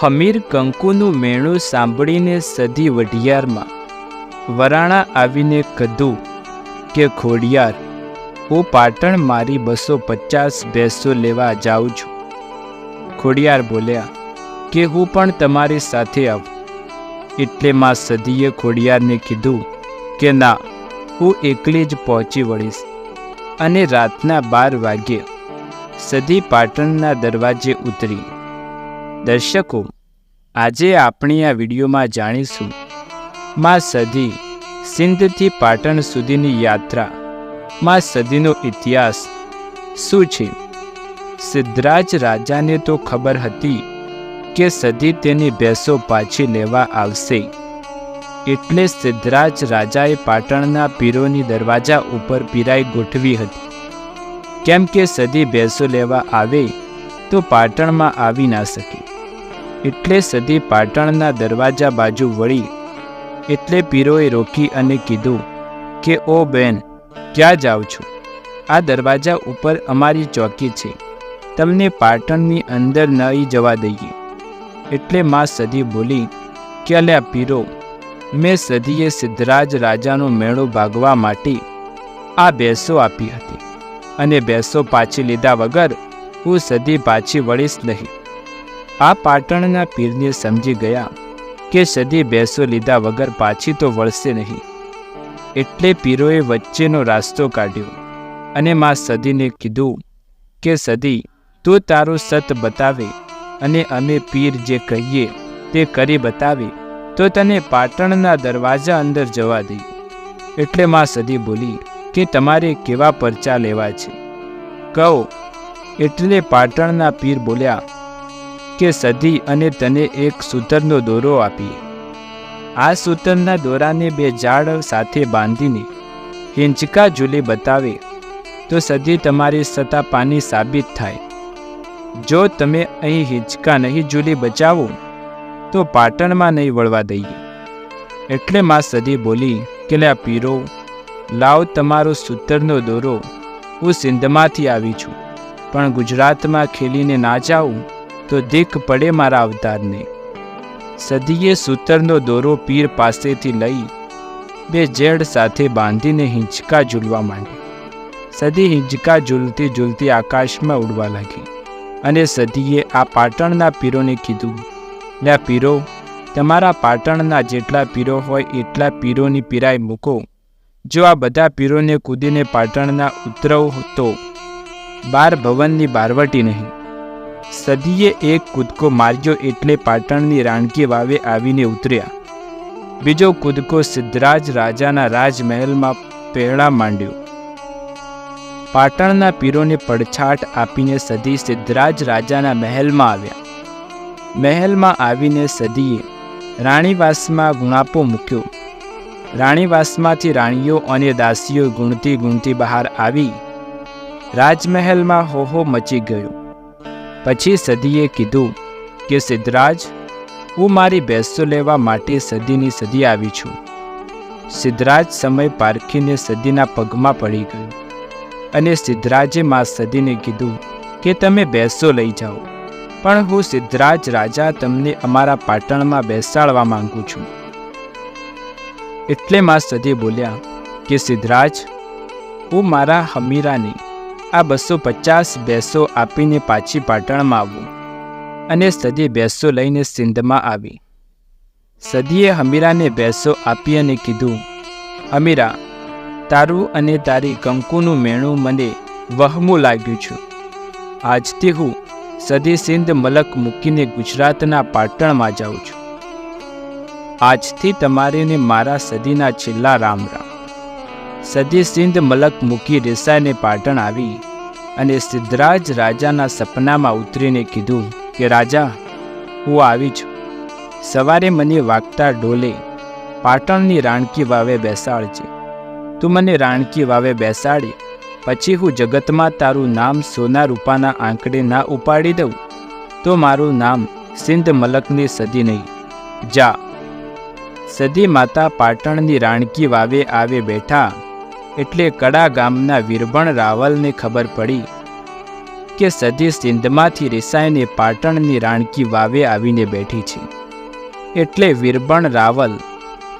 હમીર કંકુનું મેણું સાંભળીને સધી વઢિયારમાં. વરાણા આવીને કધું, કે ખોડિયાર, હું પાટણ મારી બસો પચાસ ભેંસો લેવા જાઉં છું. ખોડિયાર બોલ્યા, કે હું પણ તમારી સાથે આવું. એટલે માં સદીએ ખોડિયારને કીધું, કે ના, હું એકલી જ પહોંચી વળીશ. અને રાતના બાર વાગ્યે સદી પાટણના દરવાજે ઉતરી. દર્શકો, આજે આપણે આ વિડીયોમાં જાણીશું માં સદી સિંધથી પાટણ સુધીની યાત્રા. માં સદીનો ઇતિહાસ શું છે? સિદ્ધરાજ રાજાને તો ખબર હતી કે સદી તેની ભેંસો પાછી લેવા આવશે. એટલે સિદ્ધરાજ રાજાએ પાટણના પીરોની દરવાજા ઉપર પીરાઈ ગોઠવી હતી. કેમ કે સદી ભેંસો લેવા આવે તો પાટણમાં આવી ના શકે. એટલે સદી પાટણના દરવાજા બાજુ વળી એટલે પીરોએ રોકી અને કીધું કે, ઓ બેન, ક્યાં જાઓ છો? આ દરવાજા ઉપર અમારી ચોકી છે. તમને પાટણની અંદર નહીં જવા દઈએ. એટલે માં સદી બોલી કે, અલ્યા પીરો, મેં સદીએ સિદ્ધરાજ રાજાનો મેળો ભાગવા માટે આ બેસો આપી હતી અને બેસો પાછી લીધા વગર હું સદી પાછી વળીશ નહીં. આ પાટણના પીરને સમજી ગયા કે સદી બેસો લીધા વગર પાછી તો વળશે નહીં. એટલે પીરોએ વચ્ચેનો રાસ્તો કાઢ્યો અને મા સદીને કીધું કે, સદી, તું તારું સત બતાવે અને અમે પીર જે કહીએ તે કરી બતાવે, તો તને પાટણના દરવાજા અંદર જવા દઈએ એટલે મા સદી બોલી, કે તમારે કેવા પરચા લેવા છે? કહો. એટલે પાટણના પીર બોલ્યા કે સદી અને તને એક સૂતરનો દોરો આપીએ આ સૂતરના દોરાને બે ઝાડ સાથે બાંધીને હિંચકા ઝૂલી બતાવે, તો સદી તમારી સતાપાની સાબિત થાય. જો તમે અહીં હિંચકા નહીં ઝૂલી બચાવો, તો પાટણમાં નહીં વળવા દઈએ. એટલે માં સદી બોલી કે લે પીરો, લાવ તમારો સૂતરનો દોરો. હું સિંધમાંથી આવી છું, પણ ગુજરાતમાં ખેલીને ના જાઉં. તો દીખ પડે મારા અવતારને. સદીએ સૂતરનો દોરો પીર પાસેથી લઈ, બે જેડ સાથે બાંધીને હિંચકા ઝૂલવા માંડી. સદી હિંચકા ઝૂલતી ઝૂલતી આકાશમાં ઉડવા લાગી અને સદીએ આ પાટણના પીરોને કીધું લ્યા પીરો, તમારા પાટણના જેટલા પીરો હોય એટલા પીરોની પીરાઈ મૂકો. જો આ બધા પીરોને કૂદીને પાટણના ઉતરવ તો બાર ભવનની બારવટી નહીં. સદીએ એક કૂદકો માર્યો એટલે પાટણની રાણકી વાવે આવીને ઉતર્યા. બીજો કૂદકો સિદ્ધરાજ રાજાના રાજમહેલમાં પહેળા માંડ્યો. પાટણના પીરોને પડછાટ આપીને સદી સિદ્ધરાજ રાજાના મહેલમાં આવ્યા. મહેલમાં આવીને સદીએ રાણીવાસમાં ગુણાપો મૂક્યો. રાણીવાસમાંથી રાણીઓ અને દાસીઓ ગુણતી ગુણતી બહાર આવી. રાજમહેલમાં હોહો મચી ગયો. પછી સદીએ કીધું કે, સિદ્ધરાજ, હું મારી ભેંસો લેવા માટે સદીની સદી આવી છું. સિદ્ધરાજ સમય પારખીને સદીના પગમાં પડી ગયો અને સિદ્ધરાજે મા સદીને કીધું કે, તમે બેસો લઈ જાઓ, પણ હું સિદ્ધરાજ રાજા તમને અમારા પાટણમાં બેસાડવા માંગુ છું. એટલે મા સદી બોલ્યા કે, સિદ્ધરાજ, હું મારા હમીરાને આ બસો પચાસ બેસો આપીને પાછી પાટણમાં આવું. અને સદી બેસો લઈને સિંધમાં આવી. સદીએ હમીરાને બેસો આપી અને કીધું, હમીરા, તારું અને તારી કંકુનું મેણું મને વહમું લાગ્યું છું. આજથી હું સદી સિંધ મલક મૂકીને ગુજરાતના પાટણમાં જાઉં છું. આજથી તમારે ને મારા સદીના છેલ્લા રામ રામ સદી સિંધ મલક મૂકી રેસાઈને પાટણ આવી. અને સિદ્ધરાજ રાજાના સપનામાં ઉતરીને કીધું કે, રાજા, હું આવી છું. સવારે મને વાગતા ડોલે. પાટણની રાણકી વાવે બેસાડજે. તું મને રાણકી વાવે બેસાડી. પછી હું જગતમાં તારું નામ સોના રૂપાના આંકડે ના ઉપાડી દઉં. તો મારું નામ સિંધ મલકની સદી નહીં. જા. સદી માતા પાટણની રાણકી વાવે આવે બેઠા એટલે કડા ગામના વીરબણ રાવલને ખબર પડી કે સદી સિંધમાંથી રિસાઈને પાટણની રાણકી વાવે આવીને બેઠી છે. એટલે વીરબણ રાવલ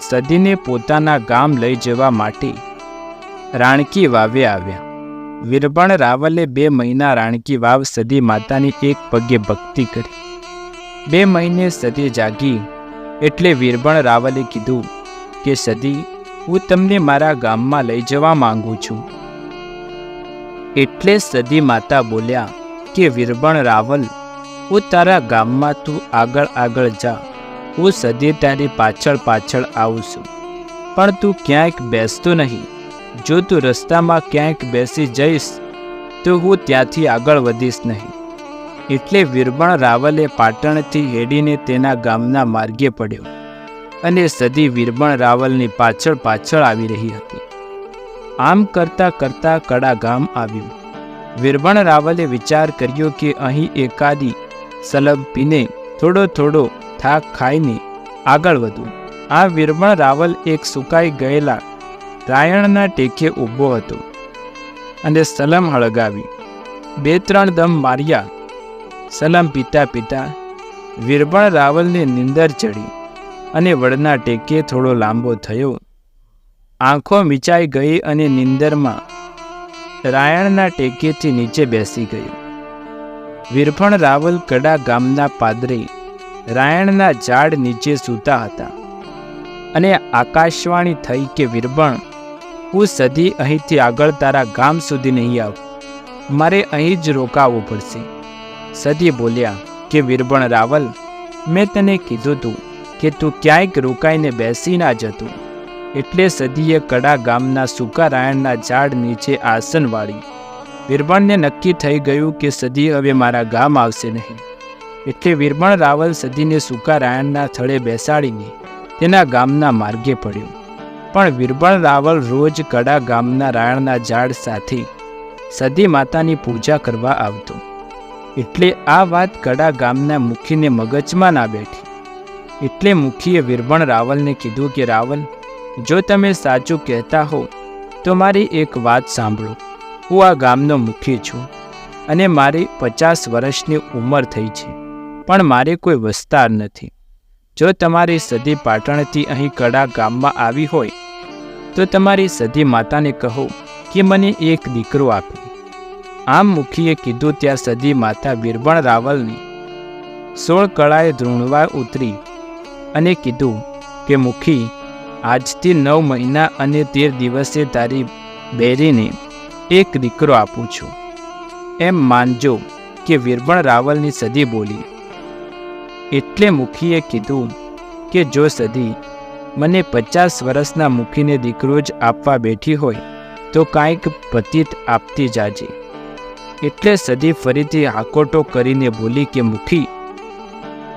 સદીને પોતાના ગામ લઈ જવા માટે રાણકી વાવે આવ્યા. વીરબણ રાવલે બે મહિના રાણકી વાવ સદી માતાની એક પગે ભક્તિ કરી. બે મહિને સદી જાગી એટલે વીરબણ રાવલે કીધું કે સદી હું તમને મારા ગામમાં લઈ જવા માંગુ છું. એટલે સદી માતા બોલ્યા કે વીરબણ રાવલ, હું તારા ગામમાં તું આગળ આગળ જા. હું સદી તારી પાછળ પાછળ આવું છું. પણ તું ક્યાંક બેસતો નહીં. જો તું રસ્તામાં ક્યાંક બેસી જઈશ, તો હું ત્યાંથી આગળ વધીશ નહીં. એટલે વીરબણ રાવલે પાટણથી હેડીને તેના ગામના માર્ગે પડ્યો. અને સદી વીરબણ રાવલની પાછળ પાછળ આવી રહી હતી. આમ કરતાં કરતાં કડા ગામ આવ્યું. વીરબણ રાવલે વિચાર કર્યો કે અહીં એકાદી સલબ પીને થોડો થોડો થાક ખાઈને આગળ વધું. આ વીરબણ રાવલ એક સુકાઈ ગયેલા રાયણના ટેકે ઊભો હતો અને સલમ હળગાવી. બે ત્રણ દમ માર્યા. સલમ પીતા પીતા વીરબણ રાવલને નિંદર ચડી અને વડના ટેકે થોડો લાંબો થયો. આંખો મીચાઈ ગઈ અને નિંદરમાં રાયણના ટેકેથી નીચે બેસી ગયો. વિરફણ રાવલ કડા ગામના પાદરે રાયણના ઝાડ નીચે સૂતા હતા અને આકાશવાણી થઈ કે વિરબણ હું સદી અહીંથી આગળ તારા ગામ સુધી નહીં આવું. મારે અહીં જ રોકાવું પડશે. સદી બોલ્યા કે વિરબણ રાવલ, મેં તને કીધું તું કે તું ક્યાંક રોકાઈને બેસી ના જતું. એટલે સદીએ કડા ગામના સુકારાયણના ઝાડ નીચે આસન વાળી. વીરબણને નક્કી થઈ ગયું કે સદી હવે મારા ગામ આવશે નહીં. એટલે વીરબણ રાવલ સદીને સુકારાયણના સ્થળે થળે બેસાડીને તેના ગામના માર્ગે પડ્યો. પણ વીરબણ રાવલ રોજ કડા ગામના રાયણના ઝાડ સાથે સદી માતાની પૂજા કરવા આવતો. એટલે આ વાત કડા ગામના મુખીને મગજમાં ના બેઠી. એટલે મુખીએ વીરબણ રાવલને કીધું કે, રાવલ, જો તમે સાચું કહેતા હો, તો મારી એક વાત સાંભળો. હું આ ગામનો મુખી છું અને મારી પચાસ વર્ષની ઉંમર થઈ છે, પણ મારે કોઈ વસ્તાર નથી. જો તમારી સદી પાટણથી અહીં કડા ગામમાં આવી હોય, તો તમારી સદી માતાને કહો કે, મને એક દીકરો આપે. આમ મુખીએ કીધું, ત્યાં સદી માતા વીરબણ રાવલની સોળ કળાએ ધ્રુણવા ઉતરી અને કીધું કે મુખી, આજથી નવ મહિના અને તેર દિવસે તારી બેરીને એક દીકરો આપું છું. એમ માનજો કે વીરબણ રાવલની સદી બોલી. એટલે મુખીએ કીધું કે જો સદી મને પચાસ વર્ષના મુખીને દીકરો જ આપવા બેઠી હોય, તો કાંઈક પતિત આપતી જાજે. એટલે સદી ફરીથી હાકોટો કરીને બોલી કે મુખી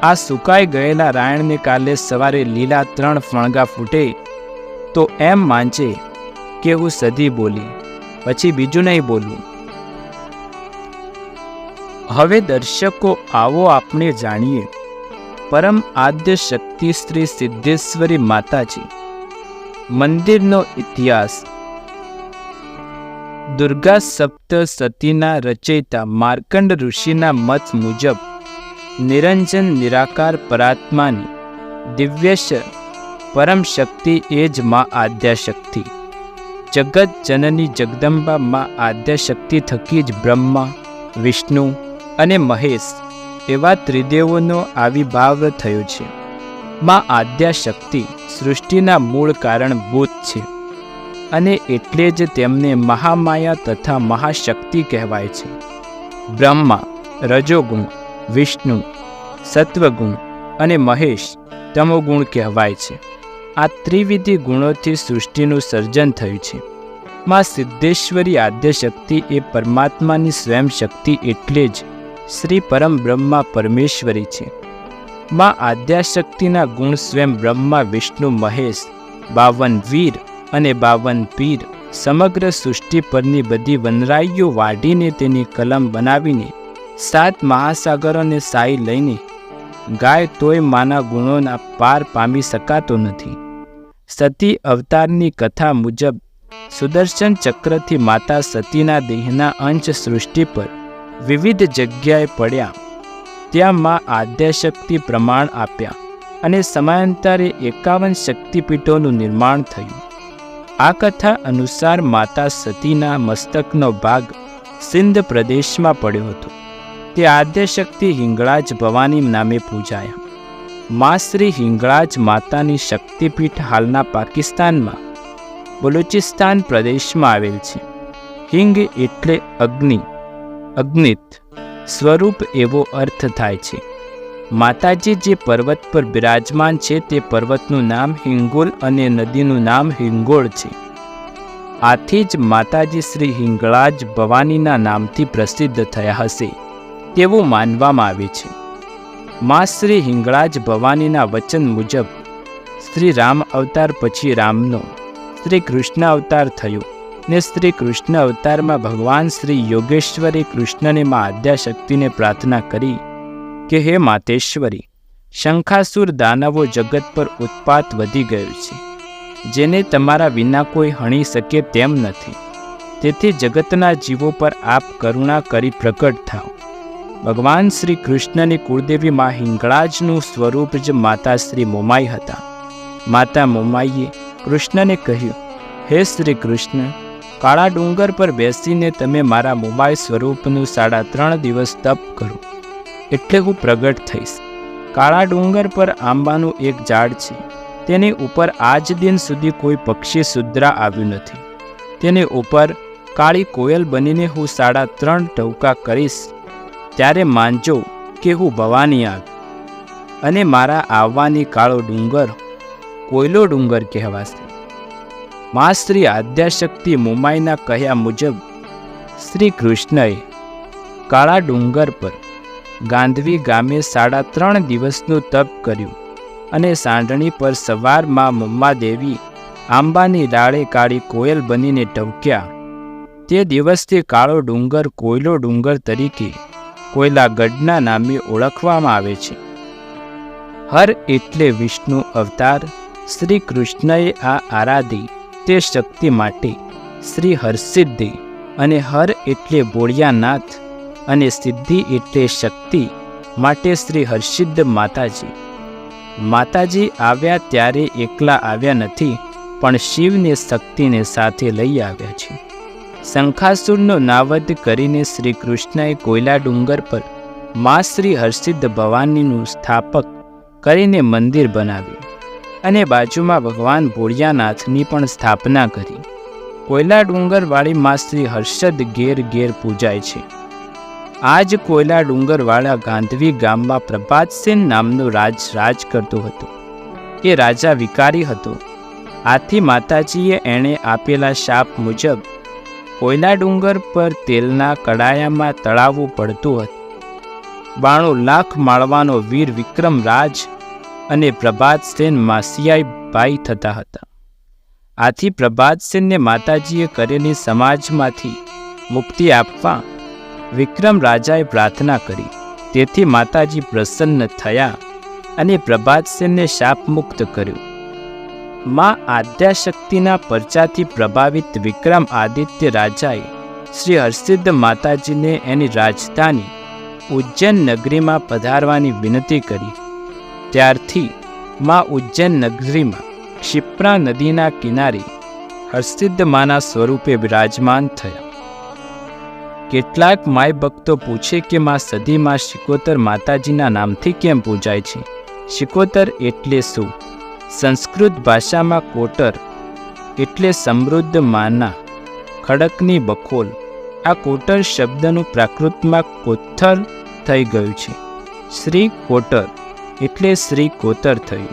આ સુકાઈ ગયેલા રાયણને કાલે સવારે લીલા ત્રણ ફણગા ફૂટે તો એમ માનજે કે હું સદી બોલી, પછી બીજું નહીં બોલું. હવે દર્શકો, આવો આપણે જાણીએ. પરમ આદ્ય શક્તિ શ્રી સિદ્ધેશ્વરી માતાજી. મંદિરનો ઇતિહાસ. દુર્ગા સપ્ત સતીના રચયિતા માર્કંડ ઋષિના મત મુજબ નિરંજન નિરાકાર પરાત્માની. દિવ્યશ પરમ શક્તિ એ જ મા આદ્યાશક્તિ. જગત જનની જગદંબા મા આદ્યાશક્તિ થકી જ બ્રહ્મા, વિષ્ણુ અને મહેશ એવા ત્રિદેવોનો આવિર્ભાવ થયો છે. માં આદ્યાશક્તિ સૃષ્ટિના મૂળ કારણભૂત છે અને એટલે જ તેમને મહામાયા તથા મહાશક્તિ કહેવાય છે. બ્રહ્મા રજોગુણ વિષ્ણુ, સત્વગુણ અને મહેશ તમોગુણ કહેવાય છે. આ ત્રિવિધિ ગુણોથી સૃષ્ટિનું સર્જન થયું છે. માં સિદ્ધેશ્વરી આદ્યશક્તિ એ પરમાત્માની સ્વયં શક્તિ એટલે જ શ્રી પરમ બ્રહ્મા પરમેશ્વરી છે. માં આદ્યાશક્તિના ગુણ સ્વયં બ્રહ્મા, વિષ્ણુ, મહેશ, બાવન વીર અને બાવન પીર સમગ્ર સૃષ્ટિ પરની બધી વનરાઈઓ વાઢીને તેની કલમ બનાવીને સાત મહાસાગરોને સાઈ લઈને ગાય તોય માના ગુણોના પાર પામી શકાતો નથી. સતી અવતારની કથા મુજબ સુદર્શન ચક્રથી માતા સતીના દેહના અંશ સૃષ્ટિ પર વિવિધ જગ્યાએ પડ્યા. ત્યાં માં આદ્યશક્તિ પ્રમાણ આપ્યા અને સમયાંતરે એકાવન શક્તિપીઠોનું નિર્માણ થયું. આ કથા અનુસાર માતા સતીના મસ્તકનો ભાગ સિંધ પ્રદેશમાં પડ્યો હતો. તે આદ્યશક્તિ હિંગળાજ ભવાની નામે પૂજાયા. મા શ્રી હિંગળાજ માતાની શક્તિપીઠ હાલના પાકિસ્તાનમાં, બલુચિસ્તાન પ્રદેશમાં આવેલ છે. હિંગ એટલે અગ્નિ, અગ્નિત, સ્વરૂપ એવો અર્થ થાય છે. માતાજી જે પર્વત પર બિરાજમાન છે તે પર્વતનું નામ હિંગોલ અને નદીનું નામ હિંગોળ છે. આથી જ માતાજી શ્રી હિંગળાજ ભવાનીના નામથી પ્રસિદ્ધ થયા હશે. તેવું માનવામાં આવે છે. મા શ્રી હિંગળાજ ભવાનીના વચન મુજબ, શ્રી રામ અવતાર પછી રામનો, શ્રી કૃષ્ણ અવતાર થયો ને શ્રી કૃષ્ણ અવતારમાં ભગવાન શ્રી યોગેશ્વરે કૃષ્ણને મા આદ્યાશક્તિને પ્રાર્થના કરી કે હે માતેશ્વરી, શંખાસુર દાનવો જગત પર ઉત્પાત વધી ગયો છે. જેને તમારા વિના કોઈ હણી શકે તેમ નથી. તેથી જગતના જીવો પર આપ કરુણા કરી પ્રગટ થાઓ. ભગવાન શ્રી કૃષ્ણની કુળદેવી માં હિંગળાજનું સ્વરૂપ જ માતા શ્રી મોમાઈ હતા. માતા મોમાઈએ કૃષ્ણને કહ્યું, હે શ્રી કૃષ્ણ, કાળા ડુંગર પર બેસીને તમે મારા મોમાઈ સ્વરૂપનું સાડા ત્રણ દિવસ તપ કરો. એટલે હું પ્રગટ થઈશ. કાળા ડુંગર પર આંબાનું એક ઝાડ છે. તેની ઉપર આજ દિન સુધી કોઈ પક્ષી સુદ્રા આવ્યું નથી. તેની ઉપર કાળી કોયલ બનીને હું સાડા ત્રણ ટવકા કરીશ. ત્યારે માનજો કે હું ભવાની આગ અને મારા આવવાની કાળો ડુંગર કોયલો ડુંગર કહેવાશે. મા શ્રી આદ્યાશક્તિ મુંબઈના કહ્યા મુજબ શ્રી કૃષ્ણએ કાળા ડુંગર પર ગાંધવી ગામે સાડા ત્રણ દિવસનું તપ કર્યું અને સાંઢણી પર સવારમાં મુમ્મા દેવી આંબાની ડાળે કાળી કોયલ બનીને ટવક્યા. તે દિવસથી કાળો ડુંગર કોયલો ડુંગર તરીકે કોયલા ગઢના નામે ઓળખવામાં આવે છે. હર એટલે વિષ્ણુ અવતાર, શ્રી કૃષ્ણએ આ આરાધી તે શક્તિ માટે શ્રી હરસિદ્ધિ અને હર એટલે બોળિયાનાથ અને સિદ્ધિ એટલે શક્તિ માટે શ્રી હર્ષિદ્ધ માતાજી. માતાજી આવ્યા ત્યારે એકલા આવ્યા નથી, પણ શિવને શક્તિને સાથે લઈ આવ્યા છે. શંખાસુરનો નાવધ કરીને શ્રી કૃષ્ણએ કોયલા ડુંગર પર મા શ્રી હર્ષિદ્ધ ભવાનીનું સ્થાપક કરીને મંદિર બનાવ્યું અને બાજુમાં ભગવાન ભોળિયાનાથની પણ સ્થાપના કરી. કોયલા ડુંગરવાળી મા શ્રી હર્ષદ ઘેર ઘેર પૂજાય છે. આ જ કોયલા ડુંગરવાળા ગાંધવી ગામમાં પ્રભાતસેન નામનો રાજ રાજ કરતો હતો. એ રાજા વિકારી હતો. આથી માતાજીએ એણે આપેલા શાપ મુજબ કોયલા ડુંગર પર તેલના કડાયામાં તળાવવું પડતું હતું. બાણું લાખ માળવાનો વીર વિક્રમ રાજ અને પ્રભાતસેન માસિયાઈ ભાઈ થતા હતા. આથી પ્રભાતસેનને માતાજીએ કરેલી સમાજમાંથી મુક્તિ આપવા વિક્રમ રાજાએ પ્રાર્થના કરી. તેથી માતાજી પ્રસન્ન થયા અને પ્રભાતસેનને શાપમુક્ત કર્યો. માં આદ્યાશક્તિના પરચાથી પ્રભાવિત વિક્રમ આદિત્ય રાજાએ શ્રી હર્ષિદ્ધ માતાજીને એની રાજધાની ઉજ્જૈન નગરીમાં પધારવાની વિનંતી કરી. ત્યારથી માં ઉજ્જૈન નગરીમાં ક્ષિપ્રા નદીના કિનારે હર્ષિદ્ધ માના સ્વરૂપે વિરાજમાન થયા. કેટલાક માય ભક્તો પૂછે કે માં સદીમાં શિકોતર માતાજીના નામથી કેમ પૂજાય છે? શિકોતર એટલે શું? સંસ્કૃત ભાષામાં કોટર એટલે સમૃદ્ધ માના, ખડકની બખોલ. આ કોટર શબ્દનું પ્રાકૃતમાં કોથર થઈ ગયું છે. શ્રી કોટર એટલે શ્રી કોતર થયું.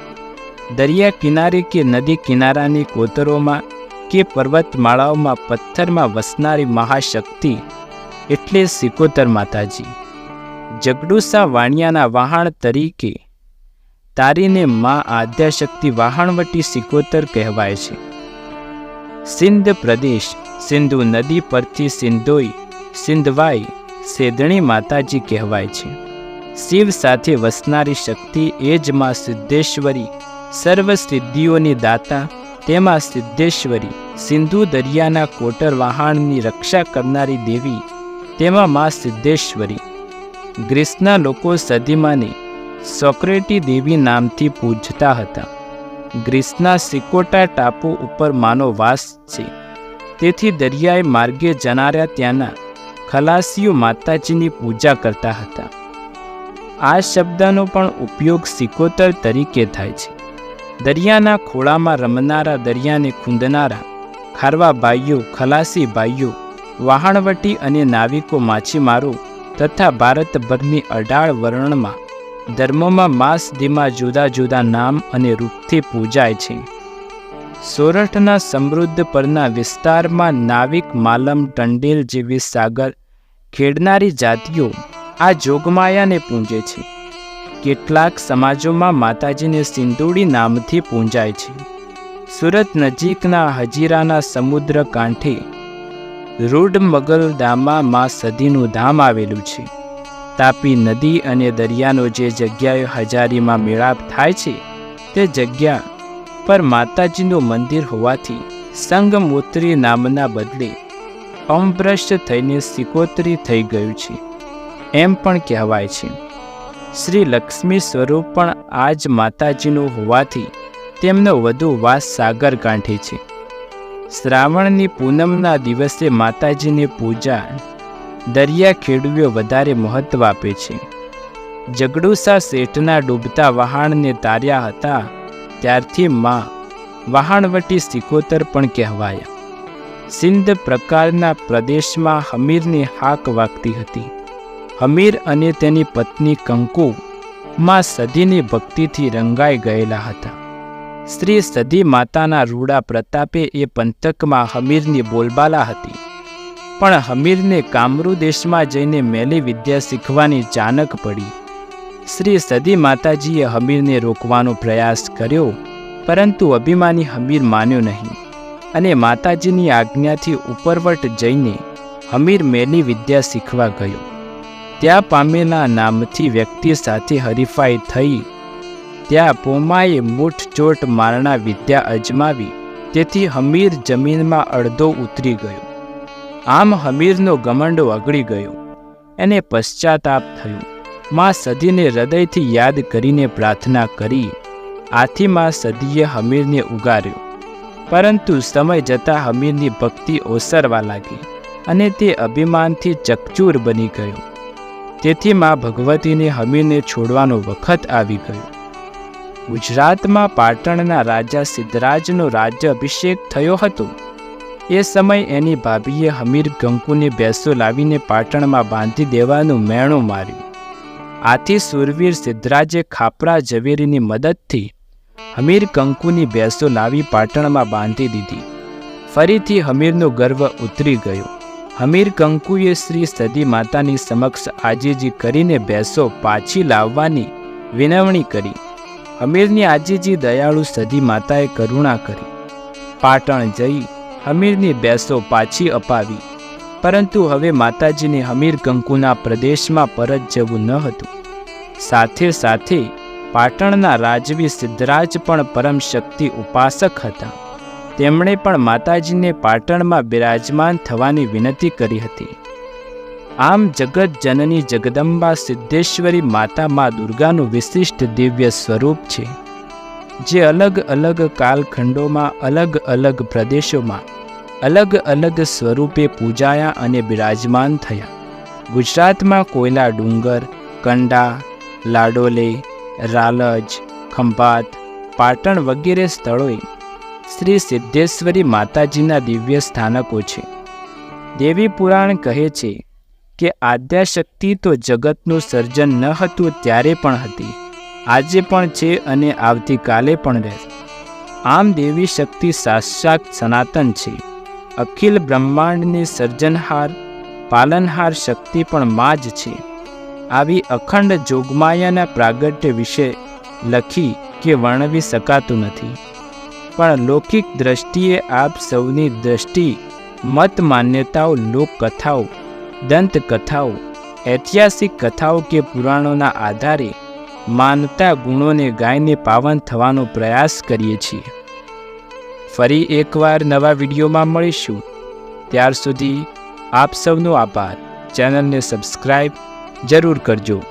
દરિયા કિનારે કે નદી કિનારાની કોતરોમાં કે પર્વતમાળાઓમાં પથ્થરમાં વસનારી મહાશક્તિ એટલે સિકોતર માતાજી. જગડુસા વાણિયાના વહાણ તરીકે તારીને મા આદ્યાશક્તિ વાહણવટી સિકોતર કહેવાય છે. સિંધ પ્રદેશ, સિંધુ નદી પરથી સિંધોઈ, સિંધવાઈ, સેદણી માતાજી કહેવાય છે. શિવ સાથે વસનારી શક્તિ એ જ માં સિદ્ધેશ્વરી, સર્વ સિદ્ધિઓની દાતા, તેમાં સિદ્ધેશ્વરી, સિંધુ દરિયાના કોટર વહાણની રક્ષા કરનારી દેવી, તેમાં મા સિદ્ધેશ્વરી. ગ્રીસના લોકો સદીમાને સોક્રેટી દેવી નામથી પૂજતા હતા. ગ્રીસના સિકોટા ટાપુ ઉપર માનો વાસ છે. તેથી દરિયાએ માર્ગે જનાર્યા ત્યાંના ખલાસીઓ માતાજીની પૂજા કરતા હતા. આ શબ્દનો પણ ઉપયોગ સિકોતર તરીકે થાય છે. દરિયાના ખોળામાં રમનારા દરિયાને ખૂંદનારા ખારવા ભાઈઓ, ખલાસી ભાઈઓ, વહાણવટી અને નાવિકો માછીમારો તથા ભારતભરની અઢાળ વર્ણમાં ધર્મોમાં માસ, દીમાં જુદા જુદા નામ અને રૂપથી પૂજાય છે. સોરઠના સમૃદ્ધ પરના વિસ્તારમાં નાવિક માલમ, ટંડેલ જેવી સાગર ખેડનારી જાતિઓ આ જોગમાયાને પૂંજે છે. કેટલાક સમાજોમાં માતાજીને સિંદુડી નામથી પૂંજાય છે. સુરત નજીકના હજીરાના સમુદ્ર કાંઠે રૂડમગલ ધામમાં મા સદીનું ધામ આવેલું છે. તાપી નદી અને દરિયાનો જે જગ્યાએ હજારીમાં મેળાપ થાય છે, તે જગ્યા પર માતાજીનું મંદિર હોવાથી સંગમોત્રી નામના બદલે અમભ્રષ્ટ થઈને સિકોત્રી થઈ ગયું છે. એમ પણ કહેવાય છે. શ્રી લક્ષ્મી સ્વરૂપ પણ આ જ માતાજીનું હોવાથી તેમનો વધુ વાસ સાગર કાંઠે છે. શ્રાવણની પૂનમના દિવસે માતાજીની પૂજા દરિયા ખેડૂઓ વધારે મહત્વ આપે છે. જગડુસા શેઠના ડૂબતા વહાણને તાર્યા હતા, ત્યારથી માં વહાણવટી સિકોતર પણ કહેવાયા. સિંધ પ્રકારના પ્રદેશમાં હમીરની હાક વાગતી હતી. હમીર અને તેની પત્ની કંકુ માં સદીની ભક્તિથી રંગાઈ ગયેલા હતા. શ્રી સદી માતાના રૂડા પ્રતાપે એ પંથકમાં હમીરની બોલબાલા હતી. પણ હમીરને કામરૂ દેશમાં જઈને મેલી વિદ્યા શીખવાની ચાનક પડી. શ્રી સદી માતાજીએ હમીરને રોકવાનો પ્રયાસ કર્યો, પરંતુ અભિમાની હમીર માન્યો નહીં અને માતાજીની આજ્ઞાથી ઉપરવટ જઈને હમીર મેલી વિદ્યા શીખવા ગયો. ત્યાં પામેલા નામથી વ્યક્તિ સાથે હરીફાઈ થઈ. ત્યાં પોમાએ મૂઠચોટ મારણા વિદ્યા અજમાવી તેથી હમીર જમીનમાં અડધો ઉતરી ગયો. આમ હમીરનો ગમંડો અગળી ગયો. એને પશ્ચાતાપ થયો. માં સદીને હૃદયથી યાદ કરીને પ્રાર્થના કરી. આથી માં સદીએ હમીરને ઉગાર્યો. પરંતુ સમય જતાં હમીરની ભક્તિ ઓસરવા લાગી અને તે અભિમાનથી ચકચૂર બની ગયો. તેથી માં ભગવતીને હમીરને છોડવાનો વખત આવી ગયો. ગુજરાતમાં પાટણના રાજા સિદ્ધરાજનો રાજ્ય થયો હતો. એ સમય એની ભાભીએ હમીર ગંકુને બેસો લાવીને પાટણમાં બાંધી દેવાનું મેણું માર્યું. આથી સુરવીર સિદ્ધરાજે ખાપરા ઝવેરીની મદદથી હમીર કંકુની બેસો લાવી પાટણમાં બાંધી દીધી. ફરીથી હમીરનો ગર્વ ઉતરી ગયો. હમીર કંકુએ શ્રી સદી માતાની સમક્ષ આજીજી કરીને બેસો પાછી લાવવાની વિનવણી કરી. હમીરની આજીજી દયાળુ સદી માતાએ કરુણા કરી. પાટણ જઈ હમીરની બેસો પાછી અપાવી. પરંતુ હવે માતાજીને હમીર કંકુના પ્રદેશમાં પરત જવું ન હતું. સાથે સાથે પાટણના રાજવી સિદ્ધરાજ પણ પરમ શક્તિ ઉપાસક હતા. તેમણે પણ માતાજીને પાટણમાં બિરાજમાન થવાની વિનંતી કરી હતી. આમ જગત જનની જગદંબા સિદ્ધેશ્વરી માતા મા દુર્ગાનું વિશિષ્ટ દિવ્ય સ્વરૂપ છે. જે અલગ અલગ કાલખંડોમાં, અલગ અલગ પ્રદેશોમાં, અલગ અલગ સ્વરૂપે પૂજાયા અને બિરાજમાન થયા. ગુજરાતમાં કોયલા ડુંગર, કંડા, લાડોલે, રાલજ, ખંભાત, પાટણ વગેરે સ્થળોએ શ્રી સિદ્ધેશ્વરી માતાજીના દિવ્ય સ્થાનકો છે. દેવી પુરાણ કહે છે કે આદ્યાશક્તિ તો જગતનું સર્જન ન હતું ત્યારે પણ હતી. આજે પણ છે અને આવતીકાલે પણ રહેશે. આમ દેવી શક્તિ સાક્ષાત સનાતન છે. અખિલ બ્રહ્માંડની સર્જનહાર, પાલનહાર શક્તિ પણ મા જ છે. આવી અખંડ જોગમાયાના પ્રાગટ્ય વિશે લખી કે વર્ણવી શકાતું નથી. પણ લૌકિક દ્રષ્ટિએ આપ સૌની દ્રષ્ટિ, મત માન્યતાઓ, લોકકથાઓ, દંતકથાઓ, ઐતિહાસિક કથાઓ કે પુરાણોના આધારે માનતા ગુણોને ગાયને પાવન થવાનો પ્રયાસ કરીએ છીએ. ફરી એકવાર નવા વિડીયોમાં મળીશું. ત્યાર સુધી આપ સૌનો આભાર. ચેનલને સબસ્ક્રાઈબ જરૂર કરજો.